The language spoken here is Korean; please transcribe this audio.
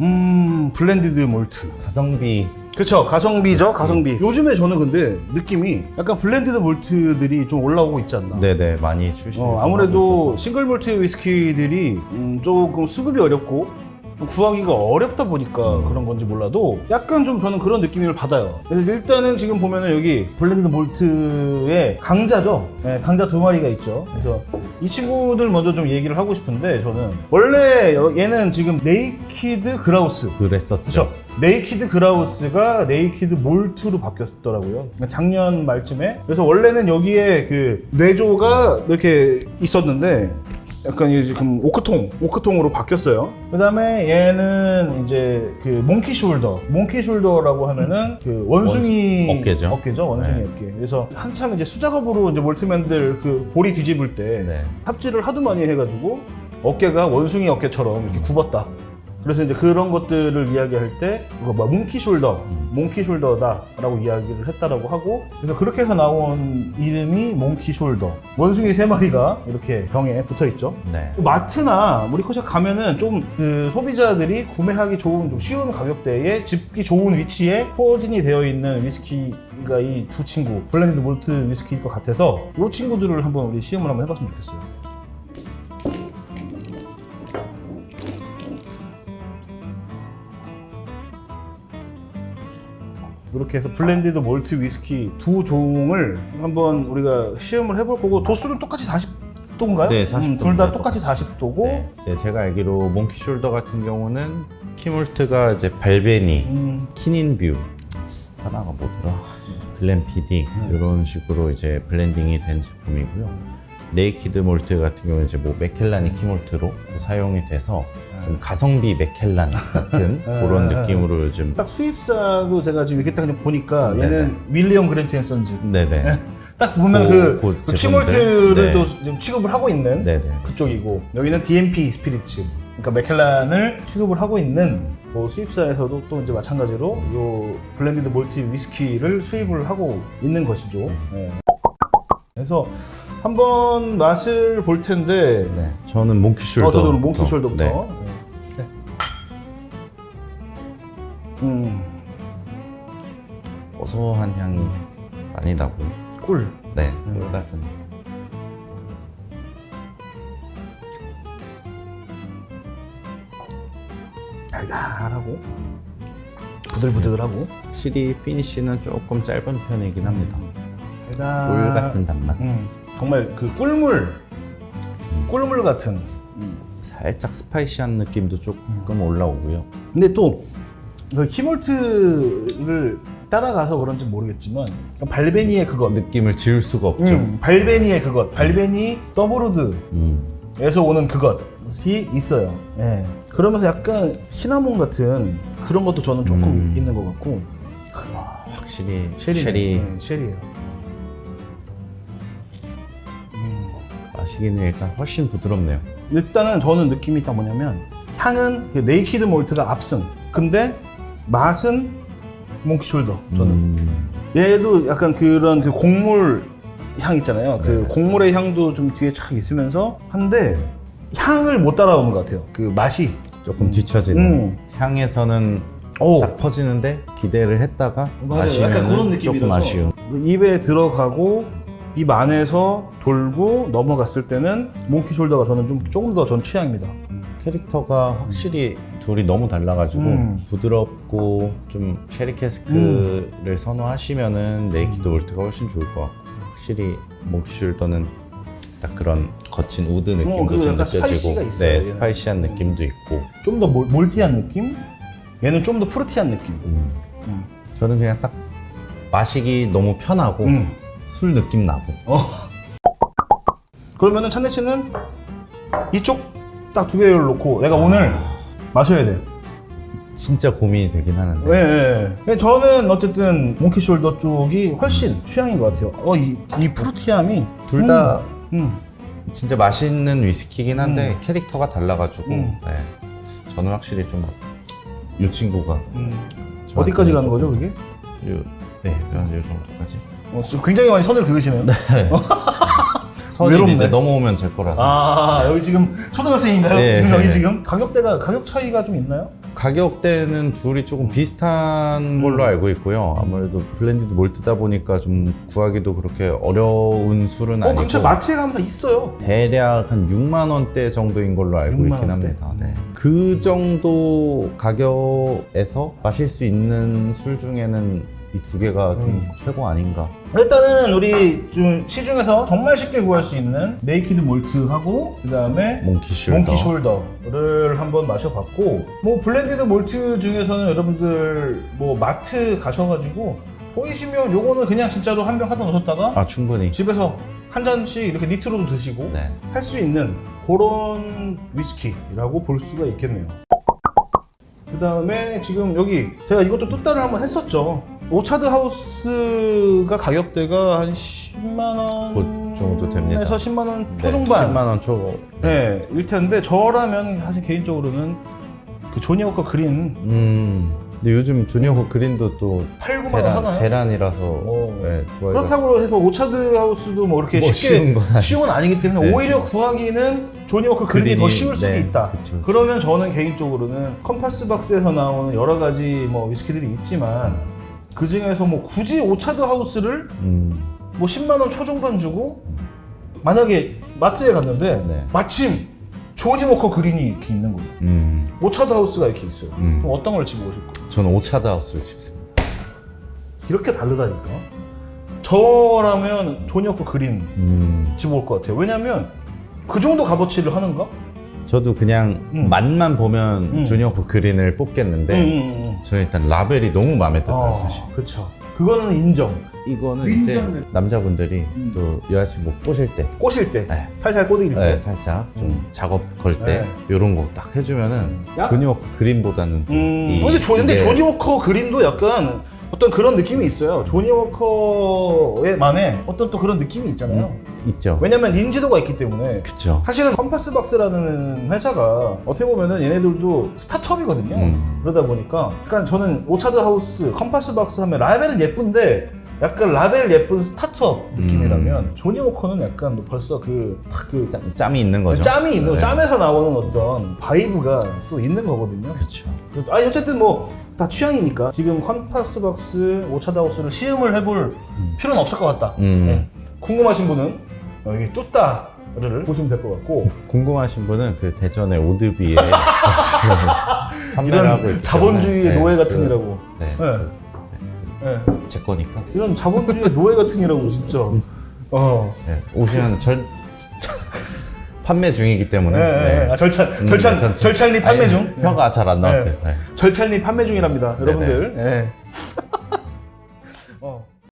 음, 블렌디드 몰트. 가성비 그쵸, 가성비죠, 가성비. 요즘에 저는 근데 느낌이 약간 블렌디드 몰트들이 좀 올라오고 있지 않나. 네네 많이 출시. 어, 아무래도 싱글 몰트 위스키들이 음, 조금 수급이 어렵고 좀 구하기가 어렵다 보니까 음. 그런 건지 몰라도 약간 좀 저는 그런 느낌을 받아요. 그래서 일단은 지금 보면은 여기 블렌디드 몰트의 강자죠. 네, 강자 두 마리가 있죠. 그래서 이 친구들 먼저 좀 얘기를 하고 싶은데 저는 원래 여- 얘는 지금 네이키드 그라우스 그랬었죠. 그렇죠. 네이키드 그라우스가 네이키드 몰트로 바뀌었더라고요. 그러니까 작년 말쯤에. 그래서 원래는 여기에 그 뇌조가 이렇게 있었는데 약간 이제 지금 오크통, 오크통으로 바뀌었어요. 그 다음에 얘는 이제 그 몽키 숄더. 몽키 숄더라고 하면은 그 원숭이 원숭- 어깨죠. 어깨죠. 원숭이 네. 어깨. 그래서 한참 이제 수작업으로 이제 몰트맨들 그 볼이 뒤집을 때 네. 삽질을 하도 많이 해가지고 어깨가 원숭이 어깨처럼 이렇게 굽었다. 그래서 이제 그런 것들을 이야기할 때 이거 뭐 몽키 숄더, 음. 몽키 숄더다라고 이야기를 했다라고 하고 그래서 그렇게 해서 나온 이름이 몽키 숄더. 원숭이 세 마리가 이렇게 병에 붙어 있죠. 네. 마트나 우리코샵 가면은 좀 그 소비자들이 구매하기 좋은 좀 쉬운 가격대에 집기 좋은 위치에 포진이 되어 있는 위스키가 이 두 친구 블렌디드 몰트 위스키일 것 같아서 이 친구들을 한번 우리 시음을 한번 해봤으면 좋겠어요. 이렇게 해서 블렌디드 몰트 위스키 두 종을 한번 우리가 시음을 해볼 거고 도수는 똑같이 40도인가요? 네, 40도 둘다 입니다. 똑같이 40도고 네. 이제 제가 알기로 몽키 숄더 같은 경우는 키몰트가 이제 발베니, 음, 키닌뷰 하나가 뭐더라? 글램피디 이런 식으로 이제 블렌딩이 된 제품이고요. 네이키드 몰트 같은 경우는 이제 뭐 맥켈란이 키몰트로 사용이 돼서 좀 가성비 맥켈란 같은 그런 네. 느낌으로 요즘 딱 수입사도 제가 지금 이렇게 딱 보니까. 얘는 윌리엄 그랜트 앤 선즈 네네 딱 보면 그- 그, 그? 키몰트를 네. 또 지금 취급을 하고 있는 네네 그쪽이고 여기는 DMP 스피리츠 그러니까 맥켈란을 취급을 하고 있는 뭐 수입사에서도 또 이제 마찬가지로 요 블렌디드 몰트 위스키를 수입을 하고 있는 것이죠. 네. 그래서 한번 맛을 볼 텐데 네. 저는 몽키 숄더 어, 저도 몽키 숄더부터. 네. 네. 음, 고소한 향이 많이 나고. 꿀. 네 음. 똑같은. 달달하고 부들부들하고. 확실히 피니쉬는 조금 짧은 편이긴 합니다. 달달. 꿀 같은 단맛. 음, 정말 그 꿀물, 꿀물 같은. 살짝 스파이시한 느낌도 조금 올라오고요. 근데 또 그 키몰트를 따라가서 그런지 모르겠지만 발베니의 그것, 느낌을 지울 수가 없죠 음, 발베니의 그것, 발베니 더블우드에서 음. 오는 그것이 있어요. 예. 그러면서 약간 시나몬 같은 그런 것도 저는 조금 음. 있는 것 같고 확실히 쉐리네. 쉐리 네, 쉐리예요. 음. 마시기는 일단 훨씬 부드럽네요 일단은 저는 느낌이 딱 뭐냐면 향은 그 네이키드 몰트가 압승. 근데 맛은 몽키 숄더. 저는 음. 얘도 약간 그런 그 곡물 향 있잖아요. 그 네. 곡물의 향도 좀 뒤에 착 있으면서 한데 향을 못 따라오는 것 같아요. 그 맛이. 조금 뒤처지는 음. 향에서는 오. 딱 퍼지는데 기대를 했다가 맞아요. 약간 그런 마시면 느낌이라서 조금 아쉬운 입에 들어가고 입 안에서 돌고 넘어갔을 때는 몽키 숄더가 저는 좀 조금 더 전 취향입니다. 캐릭터가 확실히 둘이 너무 달라가지고 음. 부드럽고 좀 쉐리 캐스크를 선호하시면은 네이키드 올트가 훨씬 좋을 것 같고 확실히 몽키숄더는 딱 그런 거친 우드 느낌도 그리고 좀 약간 스파이시가 느껴지고 있어요, 네 얘는. 스파이시한 느낌도 있고 좀 더 몰티한 느낌? 얘는 좀 더 프루티한 느낌. 음. 음. 저는 그냥 딱 마시기 너무 편하고 음. 술 느낌 나고 어. 그러면은 찬대 씨는 이쪽 딱 두 개를 놓고 내가 오늘 마셔야 돼. 진짜 고민이 되긴 하는데 네. 네. 저는 어쨌든 몽키 숄더 쪽이 훨씬 취향인 것 같아요. 어, 이, 이 프루티함이 둘 다 음. 진짜 맛있는 위스키긴 한데 음. 캐릭터가 달라가지고 음. 네. 저는 확실히 좀 이 친구가 음. 저한테는 어디까지 가는 거죠, 그게? 요, 네, 한요 정도까지. 어, 좀 굉장히 많이 선을 그으시네요. 선이 외롭네. 이제 넘어오면 제 거라서. 아, 여기 지금 초등학생인가요? 네. 지금 여기 지금 가격대가 가격 차이가 좀 있나요? 가격대는 둘이 조금 비슷한 걸로 음. 알고 있고요. 아무래도 블렌디드 몰트다 보니까 좀 구하기도 그렇게 어려운 술은 어, 아니고 근처 마트에 가면 다 있어요. 대략 한 6만 원대 정도인 걸로 알고 6만 있긴 원대. 합니다. 네. 그 정도 가격에서 마실 수 있는 술 중에는 이 두 개가 좀 음. 최고 아닌가. 일단은 우리 좀 시중에서 정말 쉽게 구할 수 있는 네이키드 몰트하고 그 다음에 몽키 숄더. 몽키 숄더를 한번 마셔봤고 뭐 블렌디드 몰트 중에서는 여러분들 뭐 마트 가셔가지고 보이시면 요거는 그냥 진짜로 한 병 하다 놓으셨다가 아 충분히. 집에서 한 잔씩 이렇게 니트로도 드시고 네. 할 수 있는 그런 위스키라고 볼 수가 있겠네요. 그 다음에 지금 여기 제가 이것도 뚜따를 한번 했었죠. 오차드 하우스가 가격대가 한 10만 원 그 정도 됩니다. 에서 10만 원 네, 초중반. 10만 원 초. 네, 일 텐데 저라면 사실 개인적으로는 그 조니 워커 그린 음. 근데 요즘 조니어코 그린도 또 8, 9만 원 대란, 하나요? 대란이라서 어. 네, 구하기가 그렇다고 해서 오차드 하우스도 뭐 이렇게 뭐 쉽게 쉬운 건 아니죠. 쉬운 건 아니기 때문에 네. 오히려 구하기는 조니 워커 그린이, 더 그린이, 쉬울 수도 네, 있다. 그쵸, 그쵸. 그러면 저는 개인적으로는 컴파스 박스에서 나오는 여러 가지 뭐 위스키들이 있지만 그 중에서 뭐 굳이 오차드 하우스를 음. 뭐 10만 원 초중반 주고 만약에 마트에 갔는데 네. 마침 조니 워커 그린이 이렇게 있는 거예요. 음. 오차드 하우스가 이렇게 있어요. 음. 그럼 어떤 걸 집어 오실 거예요? 저는 오차드 하우스를 집습니다. 이렇게 다르다니까. 저라면 조니 워커 그린 음. 집어 올 것 같아요. 왜냐면 그 정도 값어치를 하는가? 저도 그냥 음. 맛만 보면 음. 조니어코 그린을 뽑겠는데 응, 응, 응. 저는 일단 라벨이 너무 마음에 들어요 사실. 그렇죠. 그거는 인정. 이거는 이제 인정돼. 남자분들이 음. 또 여자친구 꼬실 때 꼬실 때 네. 살살 꼬드길 때. 네, 살짝 좀 음. 작업 걸 때 네. 이런 거 딱 해주면은 야- 조니워코 그린보다는 음. 이- 근데, 조, 근데 이게- 조니 워커 그린도 약간 어떤 그런 느낌이 있어요. 조니 워커의 만의 어떤 또 그런 느낌이 있잖아요. 있죠. 왜냐면 인지도가 있기 때문에. 그쵸. 사실은 컴파스 박스라는 회사가 어떻게 보면은 얘네들도 스타트업이거든요. 음. 그러다 보니까 약간 저는 오차드 하우스, 컴파스 박스 하면 라벨은 예쁜데 약간 라벨 예쁜 스타트업 느낌이라면 음. 조니 워커는 약간 벌써 그, 탁그 짬, 짬이 있는 거죠. 짬이 있는 네. 짬에서 나오는 어떤 바이브가 또 있는 거거든요. 그쵸. 아니 어쨌든 뭐 다 취향이니까 지금 컴파스 박스 오차드 하우스를 시음을 해볼 필요는 없을 것 같다. 음. 네. 궁금하신 분은 여기 뚜따를 보시면 될 것 같고 궁금하신 분은 그 대전의 오드비에 판매를 하고 이런 있기 자본주의의 때문에 노예 네, 같은이라고. 그, 네. 네. 네. 제 거니까. 이런 자본주의의 노예 같은이라고 진짜. 어. 네. 오시면 절 판매 중이기 때문에. 네, 네. 아, 절찬 음, 절찬 전- 절찬리 판매 아니, 중. 혀가 잘 안 나왔어요. 네. 절찬리 판매 중이랍니다, 여러분들. 네. 어.